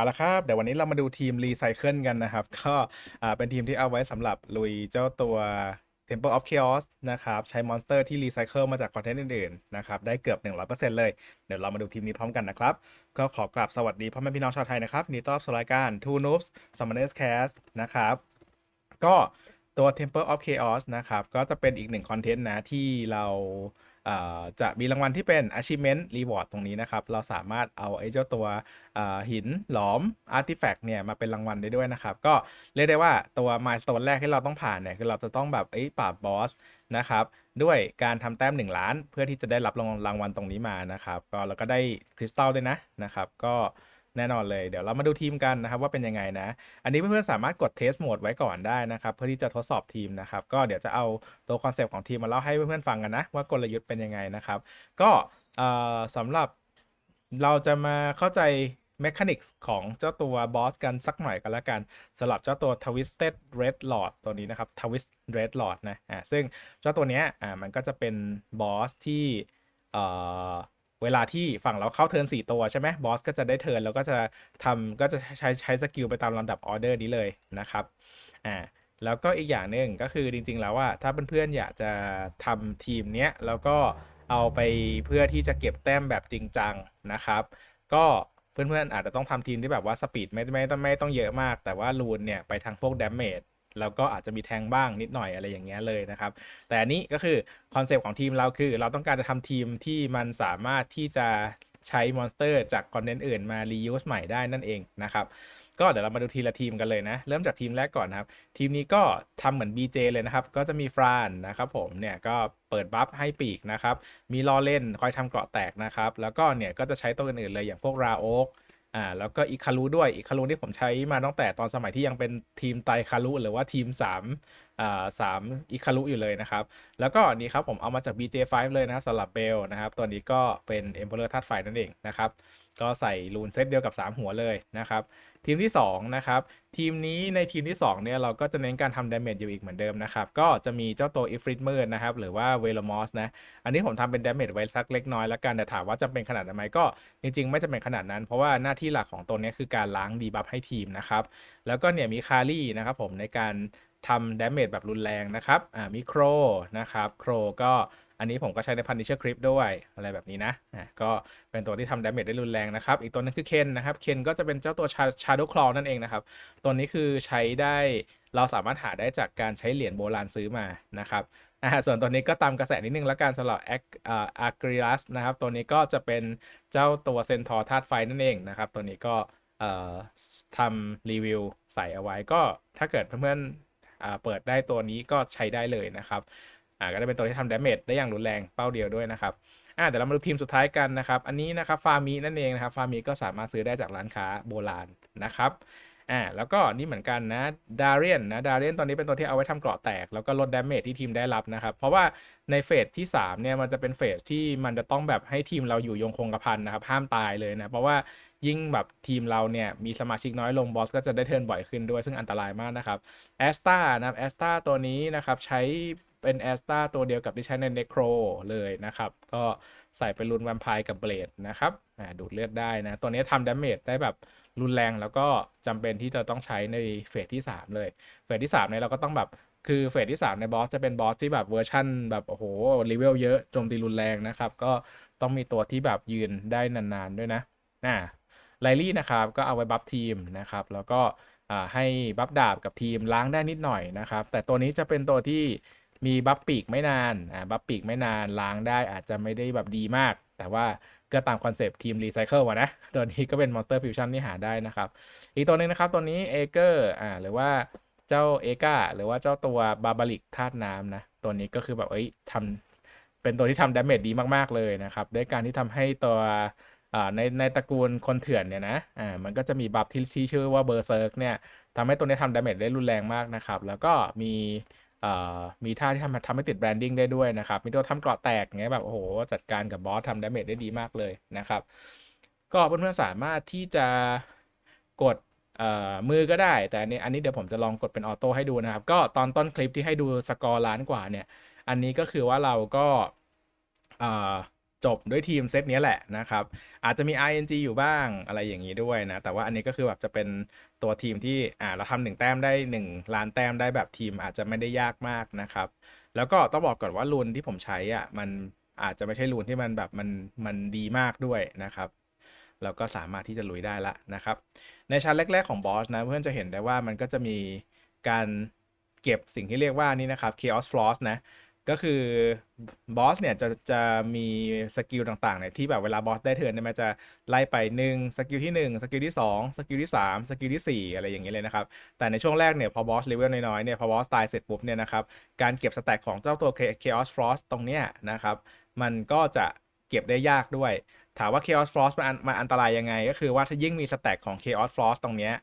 เอาละครับเดี๋ยววันนี้เรามาดูทีมรีไซเคิลกันนะครับ ก็เป็นทีมที่เอาไว้สำหรับลุยเจ้าตัว Temple of Chaos นะครับ ใช้มอนสเตอร์ที่รีไซเคิลมาจากคอนเทนต์อื่นๆนะครับ ได้เกือบ 100%เลย เดี๋ยวเรามาดูทีมนี้พร้อมกันนะครับ ก็ขอกราบสวัสดีพ่อแม่พี่น้องชาวไทยนะครับนี่ต้อนรับสู่รายการ Two Noobs Summoners Cast นะครับ ก็ตัว Temple of Chaos นะครับ ก็จะเป็นอีกหนึ่งคอนเทนต์นะที่เรา จะมีรางวัลที่เป็น achievement reward ตรงนี้นะครับ เราสามารถเอาไอ้เจ้าตัวหินหลอม artifact เนี่ยมาเป็นรางวัลได้ด้วยนะครับ ก็เรียกได้ว่าตัว milestone แรกที่เราต้องผ่านเนี่ย คือเราจะต้องแบบไอ้ปราบบอสนะครับด้วยการทำแต้ม 1 ล้าน เพื่อที่จะได้รับรางวัลรางวัลตรงนี้มานะครับ ก็แล้วก็ได้คริสตัลด้วยนะนะครับ ก็ แน่นอนเลย เดี๋ยวเรามาดูทีมกันนะครับว่าเป็นยังไงนะ อันนี้เพื่อนๆสามารถกดเทสโหมดไว้ก่อนได้นะครับ เพื่อที่จะทดสอบทีมนะครับ ก็เดี๋ยวจะเอาตัวคอนเซปต์ของทีมมาเล่าให้เพื่อนๆฟังกันนะ ว่ากลยุทธ์เป็นยังไงนะครับ ก็สำหรับเราจะมาเข้าใจ Mechanics ของเจ้าตัวบอสกันสักหน่อยกันละกันสำหรับเจ้าตัว Twisted Red Lord ตัวนี้นะครับ Twist Red Lord นะอ่าซึ่งเจ้าตัวเนี้ยอ่ามันก็จะเป็นบอสที่เอ่อ เวลาที่ฝั่งเราเข้าเทิร์น4ตัวใช่ไหมบอสก็จะได้เทิร์นแล้วก็จะทำก็จะใช้ใช้สกิลไปตามลำดับออเดอร์นี้เลยนะครับอ่าแล้วก็อีกอย่างหนึ่งก็คือจริง ๆ แล้วว่าถ้าเพื่อนๆอยากจะทำทีมเนี้ยแล้วก็เอาไปเพื่อที่จะเก็บแต้มแบบจริงจังนะครับ ก็เพื่อนๆอาจจะต้องทำทีมที่แบบว่าสปีดไม่ไม่ต้องไม่ต้องเยอะมาก แต่ว่ารูนเนี่ยไปทางพวกดาเมจ แล้วก็อาจจะมีแทงบ้างนิดหน่อยอะไรอย่างเงี้ยเลยนะครับ แต่อันนี้ก็คือคอนเซปต์ของทีมเราคือ เราต้องการจะทำทีมที่มันสามารถที่จะใช้มอนสเตอร์จากคอนเทนต์อื่นมา reuse ใหม่ได้นั่นเองนะครับ ก็เดี๋ยวเรามาดูทีละทีมกันเลยนะ เริ่มจากทีมแรกก่อนนะครับ ทีมนี้ก็ทำเหมือน BJ เลยนะครับ ก็จะมีฟรานนะครับผมเนี่ยก็เปิดบัฟให้ปีกนะครับ มีลอเล่นคอยทำเกราะแตกนะครับ แล้วก็เนี่ยก็จะใช้ตัวอื่นๆเลยอย่างพวกราโอก อ่าแล้วก็อิคารุด้วยอิคารุที่ผมใช้มาตั้งแต่ตอนสมัยที่ยังเป็นทีมไตคารุหรือว่าทีม3อ่าสามอิคารุอยู่เลยนะครับ แล้วก็นี่ครับผมเอามาจาก BJ5 เลยนะสำหรับเบลนะครับตัวนี้ก็เป็น Emperor ธาตุไฟนั่นเองนะครับ ก็ใส่รูนเซตเดียวกับ 3 หัวเลยนะครับ ทีมที่ 2 นะครับ ทีมนี้ในทีมที่ 2 เนี่ย เราก็จะเน้นการทำดาเมจอยู่อีกเหมือนเดิมนะครับ ก็จะมีเจ้าตัวอิฟริตมืดนะครับ หรือว่าเวลมอสนะ อันนี้ผมทำเป็นดาเมจไว้สักเล็กน้อยแล้วกัน แต่ถามว่าจะเป็นขนาดไหมก็จริง ๆ ไม่จำเป็นขนาดนั้น เพราะว่าหน้าที่หลักของตัวนี้คือการล้างดีบัฟให้ทีมนะครับ แล้วก็เนี่ยมีคารี่นะครับผมในการทำดาเมจแบบรุนแรงนะครับ อ่ามีโครนะครับ โครก็ อันนี้ผมก็ใช้ในพัน n ิเชอร์คลิปด้วยอะไรแบบนี้นะอ่าก็เป็นตัวที่ทำดาเมจได้รุนแรงนะครับ อีกตัวนึงคือเคนนะครับเคนก็จะเป็นเจ้าตัวชาร์ดคลอนั่นเองนะครับ ตัวนี้คือใช้ได้เราสามารถหาได้จากการใช้เหรียญโบราณซื้อมานะครับอ่าส่วนตัวนี้ก็ตามกระแสนิดนึงละกันสำหรับแอคอาร์กริลัสนะครับ ตัวนี้ก็จะเป็นเจ้าตัวเซนทอร์ธาตุไฟนั่นเองนะครับ ตัวนี้ก็เอ่อทำรีวิวใส่เอาไว้ก็ถ้าเกิดเพื่อนๆอ่าเปิดได้ตัวนี้ก็ใช้ได้เลยนะครับ อ่าก็จะเป็นตัวที่ทำดาเมจได้อย่างรุนแรงเป้าเดียวด้วยนะครับอ่าเดี๋ยวเรามาดูทีมสุดท้ายกันนะครับอันนี้นะครับฟาร์มีนั่นเองนะครับฟาร์มีก็สามารถซื้อได้จากร้านค้าโบราณนะครับอ่าแล้วก็นี่เหมือนกันนะดาเรียนนะดาเรียนตอนนี้เป็นตัวที่เอาไว้ทำเกราะแตก แล้วก็ลดดาเมจที่ทีมได้รับนะครับ เพราะว่าในเฟสที่ 3 เนี่ยมันจะเป็นเฟสที่มันจะต้องแบบให้ทีมเราอยู่ยงคงกระพันนะครับ ห้ามตายเลยนะ เพราะว่ายิ่งแบบทีมเราเนี่ยมีสมาชิกน้อยลงบอสก็จะได้เทิร์นบ่อยขึ้นด้วยซึ่งอันตรายมากนะครับแอสตานะครับแอสตาตัวนี้นะครับใช้ เป็นแอสตาตัวเดียวกับที่ใช้ในเนโครเลยนะครับ ก็ใส่เป็นรุนแวมไพร์กับเบลดนะครับดูดเลือดได้นะ ตัวนี้ทำดาเมจได้แบบรุนแรงแล้วก็จำเป็นที่จะต้องใช้ในเฟสที่ 3 เลย เฟสที่ 3 เนี่ยเราก็ต้องแบบคือเฟสที่ 3 ในบอสจะเป็นบอสที่แบบเวอร์ชั่นแบบโอ้โหเลเวลเยอะโจมตีรุนแรงนะครับ ก็ต้องมีตัวที่แบบยืนได้นานๆด้วยนะอ่าไลลี่นะครับก็เอาไว้บัฟทีมนะครับ แล้วก็ให้บัฟดาบกับทีมล้างได้นิดหน่อยนะครับ แต่ตัวนี้จะเป็นตัวที่ มีบัฟปีกไม่นานอ่าบัฟปีกไม่นานล้างได้อาจจะไม่ได้แบบดีมาก แต่ว่าก็ตามคอนเซปต์ทีมรีไซเคิลวะนะ ตัวนี้ก็เป็นมอนสเตอร์ฟิวชั่นที่หาได้นะครับ อีกตัวหนึ่งนะครับ ตัวนี้เอเกอร์อ่าหรือว่าเจ้าเอกาหรือว่าเจ้าตัวบาบาลิกธาตุน้ำนะ ตัวนี้ก็คือแบบเอ้ยทำเป็นตัวที่ทำดาเมจดีมากๆเลยนะครับ ด้วยการที่ทำให้ตัวอ่าในในตระกูลคนเถื่อนเนี่ยนะ อ่า มันก็จะมีบัฟที่ชื่อว่าเบอร์เซิร์กเนี่ยทำให้ตัวนี้ทำดาเมจได้รุนแรงมากนะครับ แล้วก็มี มีท่าที่ทำทำให้ติดแบรนดิ้งได้ด้วยนะครับ มีตัวทำเกราะแตกเงี้ยแบบโอ้โห จัดการกับบอสทำดาเมจได้ดีมากเลยนะครับ ก็เพื่อนๆสามารถที่จะกดมือก็ได้ แต่อันนี้อันนี้เดี๋ยวผมจะลองกดเป็นออโต้ให้ดูนะครับ ก็ตอนต้นคลิปที่ให้ดูสกอร์ล้านกว่าเนี่ย อันนี้ก็คือว่าเราก็จบด้วยทีมเซตนี้แหละนะครับ อาจจะมี ING อยู่บ้างอะไรอย่างนี้ด้วยนะ แต่ว่าอันนี้ก็คือแบบจะเป็น ตัวทีมที่อ่าเราทำหนึ่งแต้มได้1ล้านแต้มได้แบบทีมอาจจะไม่ได้ยากมากนะครับ แล้วก็ต้องบอกก่อนว่ารูนที่ผมใช้อะมันอาจจะไม่ใช่รูนที่มันแบบมันมันดีมากด้วยนะครับแล้วก็สามารถที่จะลุยได้ละนะครับ ในชั้นแรก ๆ ของบอสนะเพื่อนจะเห็นได้ว่ามันก็จะมีการเก็บสิ่งที่เรียกว่านี่นะครับ Chaos Floss นะ ก็คือบอสเนี่ยจะจะมีสกิลต่างๆเนี่ยที่แบบเวลาบอสได้เทิร์นเนี่ยมันจะไล่ไป1สกิลที่1สกิลที่2สกิลที่3สกิลที่4 อะไรอย่างเงี้ยเลยนะครับ แต่ในช่วงแรกเนี่ยพอบอสเลเวลน้อยๆเนี่ยพอบอสตายเสร็จปุ๊บเนี่ยนะครับการเก็บสแต็กของเจ้าตัว Chaos Frost ตรงเนี้ยนะครับ มันก็จะเก็บได้ยากด้วย ถามว่า Chaos Frost มันอันมันอันตรายยังไง ก็คือว่าถ้ายิ่งมีสแต็กของ Chaos Frost ตรงเนี้ย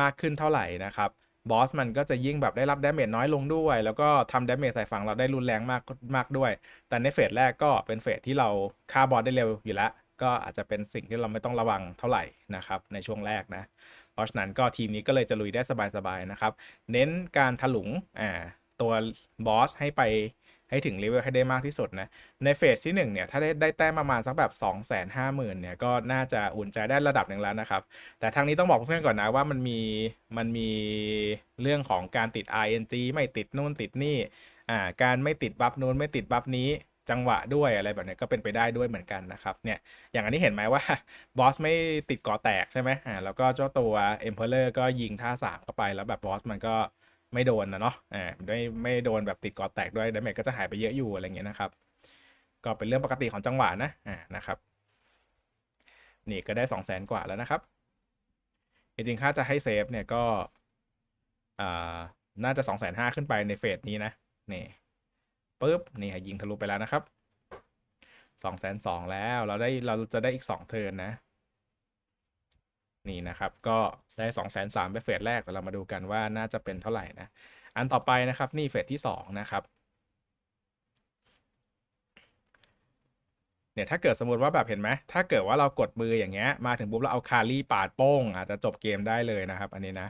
มากขึ้นเท่าไหร่นะครับ บอสมันก็จะยิ่งแบบได้รับดาเมจน้อยลงด้วย แล้วก็ทำดาเมจใส่ฝั่งเราได้รุนแรงมากมากด้วย แต่ในเฟสแรกก็เป็นเฟสที่เราฆ่าบอสได้เร็วอยู่แล้ว ก็อาจจะเป็นสิ่งที่เราไม่ต้องระวังเท่าไหร่นะครับในช่วงแรกนะ เพราะฉะนั้นก็ทีมนี้ก็เลยจะลุยได้สบายๆนะครับ เน้นการถลุงอ่าตัวบอสให้ไป ให้ถึงเลเวลให้ได้มากที่สุดนะในเฟสที่1เนี่ยถ้าได้ได้แต้มประมาณสักแบบ 2 5 0 0 0 0เนี่ยก็น่าจะอุ่นใจได้ระดับหนึ่งแล้วนะครับ แต่ทางนี้ต้องบอกเพื่อนๆก่อนนะว่ามันมีมันมีเรื่องของการติด ing ไม่ติดนู่นติดนี่อ่าการไม่ติดบัฟนู้นไม่ติดบัฟนี้จังหวะด้วยอะไรแบบนี้ก็เป็นไปได้ด้วยเหมือนกันนะครับเนี่ยอย่างอันนี้เห็นไหมว่าบอสไม่ติดก่อแตกใช่ไหมอ่าแล้วก็เจ้าตัว Emperor ก็ยิงท่าสามเข้าไปแล้วแบบบอสมันก็ ไม่โดนนะเนาะอ่าไม่ไม่โดนแบบติดก่อแตกด้วยดาเมจก็จะหายไปเยอะอยู่อะไรเงี้ยนะครับ ก็เป็นเรื่องปกติของจังหวะนะอ่านะครับนี่ก็ได้สองแสนกว่าแล้วนะครับจริงๆค่าจะให้เซฟเนี่ยก็อ่าน่าจะสองแสนห้าขึ้นไปในเฟสนี้นะนี่ปุ๊บนี่ยิงทะลุไปแล้วนะครับสองแสนสองแล้วเราได้เราจะได้อีกสองเทิร์นนะ นี่นะครับ ก็ได้สองแสนสามไปเฟสแรกแต่เรามาดูกันว่าน่าจะเป็นเท่าไหร่นะ อันต่อไปนะครับนี่เฟสที่สองนะครับเนี่ยถ้าเกิดสมมติว่าแบบเห็นไหมถ้าเกิดว่าเรากดมืออย่างเงี้ยมาถึงปุ๊บเราเอาคารี่ปาดโป้ง อาจจะจบเกมได้เลยนะครับ อันนี้นะ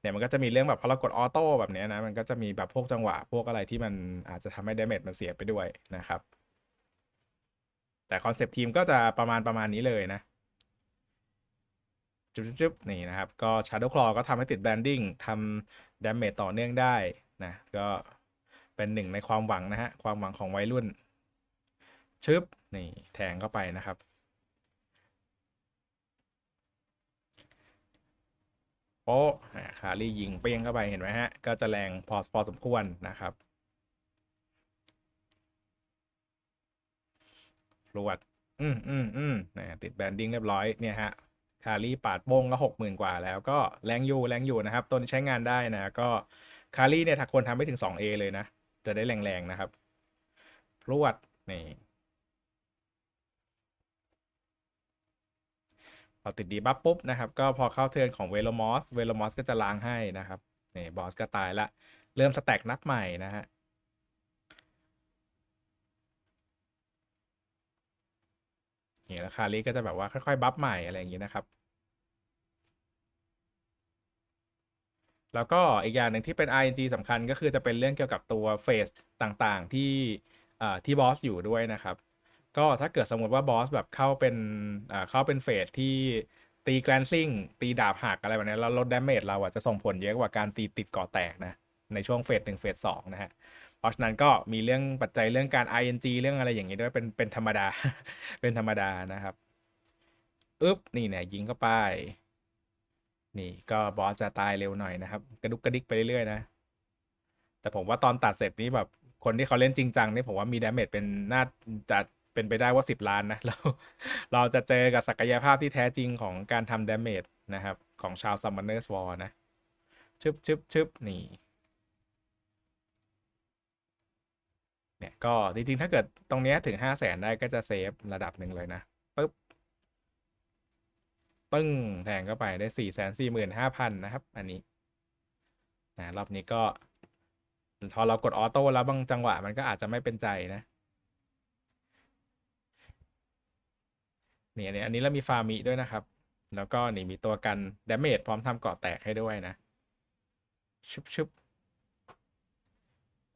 เนี่ยมันก็จะมีเรื่องแบบพอเรากดออโต้แบบเนี้ยนะมันก็จะมีแบบพวกจังหวะพวกอะไรที่มันอาจจะทำให้ดาเมจมันเสียไปด้วยนะครับ แต่คอนเซปต์ทีมก็จะประมาณประมาณนี้เลยนะ จุ๊บๆนี่นะครับ ก็ Shadow Claw ก็ทำให้ติดแบนดิ้งทำดาเมจต่อเนื่องได้นะ ก็เป็นหนึ่งในความหวังนะฮะ ความหวังของวัยรุ่น ชึบ นี่แทงเข้าไปนะครับ โป๊ะคารี่ยิงเปี้ยงเข้าไปเห็นไหมฮะ ก็จะแรงพอพอสมควรนะครับรวด อืมอืมอืมนะติดแบนดิ้งเรียบร้อยเนี่ยฮะ คารี่ปาดโป้งก็หกหมื่นกว่าแล้วก็แรงอยู่แรงอยู่นะครับ ตัวนี้ใช้งานได้นะ ก็คารี่เนี่ยถ้าคนทำไม่ถึง 2A เลยนะ จะได้แรงๆนะครับพรวดนี่พอติดดีบัฟปุ๊บนะครับ ก็พอเข้าเทิร์นของเวโลมอสเวโลมอสก็จะล้างให้นะครับนี่บอสก็ตายละ เริ่มสแต็กนับใหม่นะฮะ นี่แล้วคาริก็จะแบบว่าค่อยๆ บัฟใหม่อะไรอย่างนี้นะครับ แล้วก็อีกอย่างหนึ่งที่เป็น RNG สำคัญก็คือจะเป็นเรื่องเกี่ยวกับตัวเฟสต่างๆที่ที่บอสอยู่ด้วยนะครับ ก็ถ้าเกิดสมมติว่าบอสแบบเข้าเป็นเข้าเป็นเฟสที่ตีแกลนซิ่งตีดาบหักอะไรแบบนี้แล้วลดดาเมจเราอะจะส่งผลเยอะกว่าการตีติดก่อแตกนะในช่วงเฟสหนึ่งเฟสสองนะฮะ เพราะฉะนั้นก็มีเรื่องปัจจัยเรื่องการ ing เรื่องอะไรอย่างนี้ด้วยเป็นเป็นธรรมดา เป็นธรรมดานะครับอึ๊บนี่เนี่ยยิงเข้าไป นี่ก็บอสจะตายเร็วหน่อยนะครับ กระดุกกระดิกไปเรื่อยๆนะ แต่ผมว่าตอนตัดเสร็จนี้แบบคนที่เขาเล่นจริงจังนี่ผมว่ามีดาเมจเป็นน่าจะเป็นไปได้ว่า 10 ล้านนะเราเราจะเจอกับศักยภาพที่แท้จริงของการทำดาเมจนะครับ ของชาวซัมมอนเนอร์สวอร์นะชึบชึบชึบนี่ เนี่ยก็จริงๆ ถ้าเกิดตรงนี้ถึง5 0 0แสนได้ก็จะเซฟระดับหนึ่งเลยนะปึ๊บปึ้งแทงเข้าไปได้สี่แสนสี่หมื่นห้าพันนะครับ อันนี้นะรอบนี้ก็พอเรากดออโต้แล้วบางจังหวะมันก็อาจจะไม่เป็นใจนะนี่อันนี้อันนี้เรามีฟาร์มิด้วยนะครับ แล้วก็นี่มีตัวกันดาเมจพร้อมทำเกาะแตกให้ด้วยนะ ชุบชุบ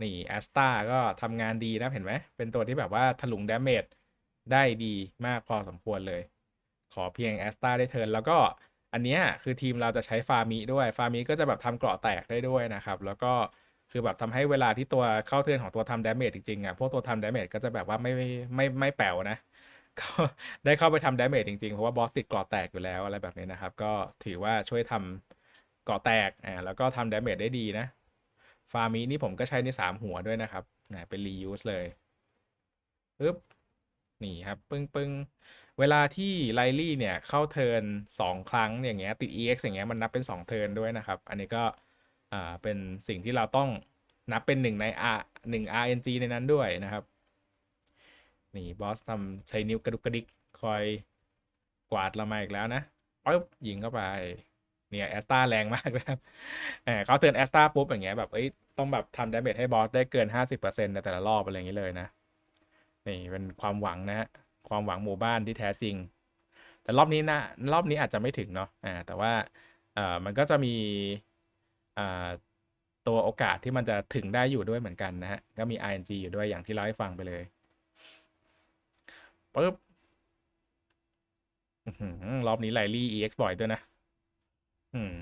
นี่แอสตาก็ทำงานดีนะเห็นไหม เป็นตัวที่แบบว่าถลุงดาเมจได้ดีมากพอสมควรเลย ขอเพียงแอสตาได้เทิร์นแล้วก็อันเนี้ยคือทีมเราจะใช้ฟาร์มิด้วย ฟาร์มิก็จะแบบทำเกราะแตกได้ด้วยนะครับ แล้วก็คือแบบทำให้เวลาที่ตัวเข้าเทิร์นของตัวทำดาเมจจริงๆอะพวกตัวทำดาเมจก็จะแบบว่าไม่ไม่ไม่ไม่แป๋วนะก็ได้เข้าไปทำดาเมจจริงๆ เพราะว่าบอสติดเกราะแตกอยู่แล้วอะไรแบบนี้นะครับ ก็ถือว่าช่วยทำเกราะแตกอ่าแล้วก็ทำดาเมจได้ดีนะ ฟาร์มินี่ผมก็ใช้ในสามหัวด้วยนะครับนะเป็นรียูสเลยปึ๊บนี่ครับ ปึ้งปึ้งเวลาที่ไลลี่เนี่ยเข้าเทิร์นสองครั้งอย่างเงี้ยติด EX อย่างเงี้ยมันนับเป็นสองเทิร์นด้วยนะครับ อันนี้ก็อ่าเป็นสิ่งที่เราต้องนับเป็นหนึ่งใน R หนึ่ง RNG ในนั้นด้วยนะครับนี่บอสทำใช้นิ้วกระดุกกระดิกคอยกวาดเรามาอีกแล้วนะปึ๊บยิงเข้าไป เนี่ยแอสตาแรงมากนะครับเขาเตือนแอสตาปุ๊บอย่างเงี้ยแบบเอ้ยต้องแบบทำดาเมจให้บอสได้เกิน 50%ในแต่ละรอบอะไรอย่างนี้เลยนะ นี่เป็นความหวังนะฮะความหวังหมู่บ้านที่แท้จริง แต่รอบนี้นะรอบนี้อาจจะไม่ถึงเนาะอ่าแต่ว่าเอ่อมันก็จะมีอ่าตัวโอกาสที่มันจะถึงได้อยู่ด้วยเหมือนกันนะฮะ ก็มี ing อยู่ด้วยอย่างที่เราให้ฟังไปเลยปึ๊บรอบนี้ไลลี่ ex บ่อยด้วยนะ อืม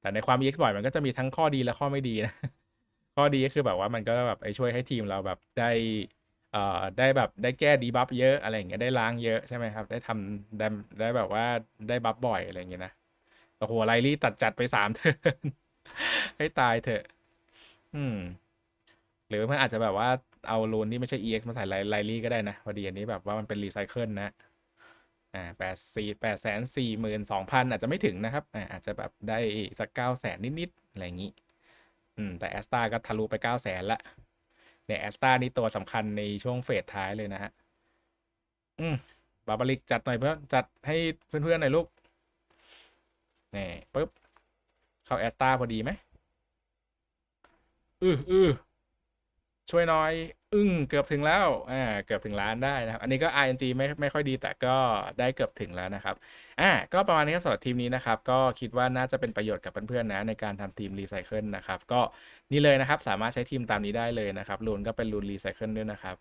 แต่ในความ ex บ่อยมันก็จะมีทั้งข้อดีและข้อไม่ดีนะ ข้อดีก็คือแบบว่ามันก็แบบไอ้ช่วยให้ทีมเราแบบได้ เอ่อ ได้แบบได้แก้ดีบัฟเยอะอะไรอย่างเงี้ยได้ล้างเยอะใช่ไหมครับ ได้ทำได้ได้แบบว่าได้บัฟบ่อยอะไรอย่างเงี้ยนะโอ้โหไลลี่ตัดจัดไปสามเทิร์นให้ตายเถอะ อืม หรือมันอาจจะแบบว่าเอารูนที่ไม่ใช่ EX มาใส่ไลไลลี่ก็ได้นะพอดีอันนี้แบบว่ามันเป็นรีไซเคิลนะ อ่าแปดสี่แปดแสนสี่หมื่นสองพันอาจจะไม่ถึงนะครับอ่าอาจจะแบบได้สักเก้าแสนนิดๆอะไรอย่างนี้อืมแต่แอสตาก็ทะลุไปเก้าแสนละเนี่ยแอสตานี่ตัวสำคัญในช่วงเฟสท้ายเลยนะฮะอืมบาบาริกจัดหน่อยเพื่อนจัดให้เพื่อนๆหน่อยลูกนี่ปึ๊บ เข้าแอสตาพอดีไหมอืออือช่วยน้อย อึ้งเกือบถึงแล้วอ่าเกือบถึงล้านได้นะครับ อันนี้ก็ ING ไม่ไม่ค่อยดีแต่ก็ได้เกือบถึงแล้วนะครับอ่าก็ประมาณนี้ครับสำหรับทีมนี้นะครับ ก็คิดว่าน่าจะเป็นประโยชน์กับเพื่อนๆนะในการทำทีมรีไซเคิลนะครับ ก็นี่เลยนะครับ สามารถใช้ทีมตามนี้ได้เลยนะครับรูนก็เป็นรูนรีไซเคิลด้วยนะครับ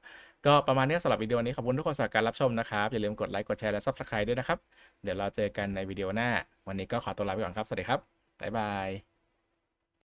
ก็ประมาณนี้สำหรับวิดีโอนี้ขอบคุณทุกคนสำหรับการรับชมนะครับอย่าลืมกดไลค์กดแชร์และ Subscribe ด้วยนะครับเดี๋ยวเราเจอกันในวิดีโอหน้า วันนี้ก็ขอตัวลาไปก่อนครับสวัสดีครับบ๊ายบาย